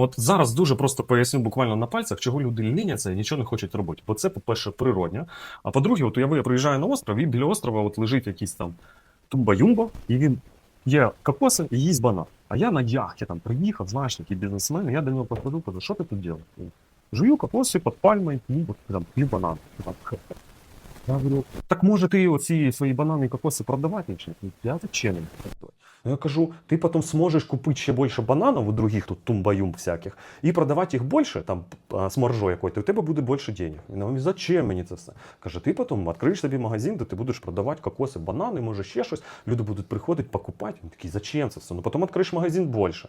От зараз дуже просто поясню буквально на пальцях, чого люди ліняться і нічого не хочуть робити. Бо це, по-перше, природня. А по-друге, от уяви, я приїжджаю на остров, і біля острова от лежить якийсь там тумба-юмба, і він є кокоси і їсть банан. А я на яхті там приїхав, знаєш, такий бізнесмен, і я до нього підходив, кажу, що ти тут робиш? Жую кокоси під пальмою, ну, там, п'ю банан. Я говорю, так може ти оці свої банани і кокоси продавати? Я зачем їм? Я кажу, ти потім зможеш купити ще більше бананів у других тут тумбаюм всяких і продавати їх більше, там с маржой какой-то, у тебе буде більше денег. Він говорить, зачем мені це все? Каже, ти потім відкриєш собі магазин, де ти будеш продавати кокоси, банани, може ще щось. Люди будуть приходити, покупати. Він такий, зачем це все? Ну потім відкриєш магазин більше.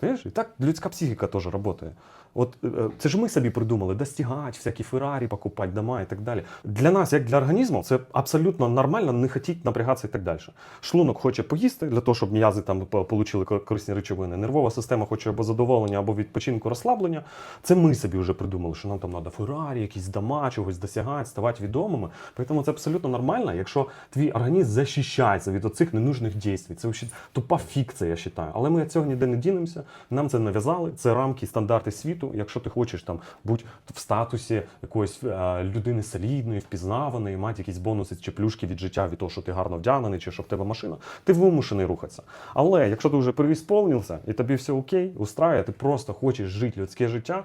Понимаєш? І так людська психіка теж працює. От е, е, це ж ми собі придумали достигати, всякі Феррарі покупати, дома і так далі. Для нас, як для організму, це абсолютно нормально не хотіти напрягатися і так далі. Шлунок хоче поїсти для того, щоб м'язи там ко- корисні речовини. Нервова система хоче або задоволення, або відпочинку, розслаблення. Це ми собі вже придумали, що нам там треба Феррарі, якісь дома, чогось досягати, ставати відомими. Тому це абсолютно нормально, якщо твій організм захищається від оцих ненужних дій. Це тупа фікція, я вважаю. Але ми цього ніде не дінемося. Нам це нав'язали. Це рамки, стандарти світу. Якщо ти хочеш там бути в статусі якоїсь е, людини солідної, впізнаваної, мати якісь бонуси чи плюшки від життя від того, що ти гарно вдягнений, чи що в тебе машина, ти вимушений рухатися. Але якщо ти вже привісповнився і тобі все окей, устрає, ти просто хочеш жити людське життя.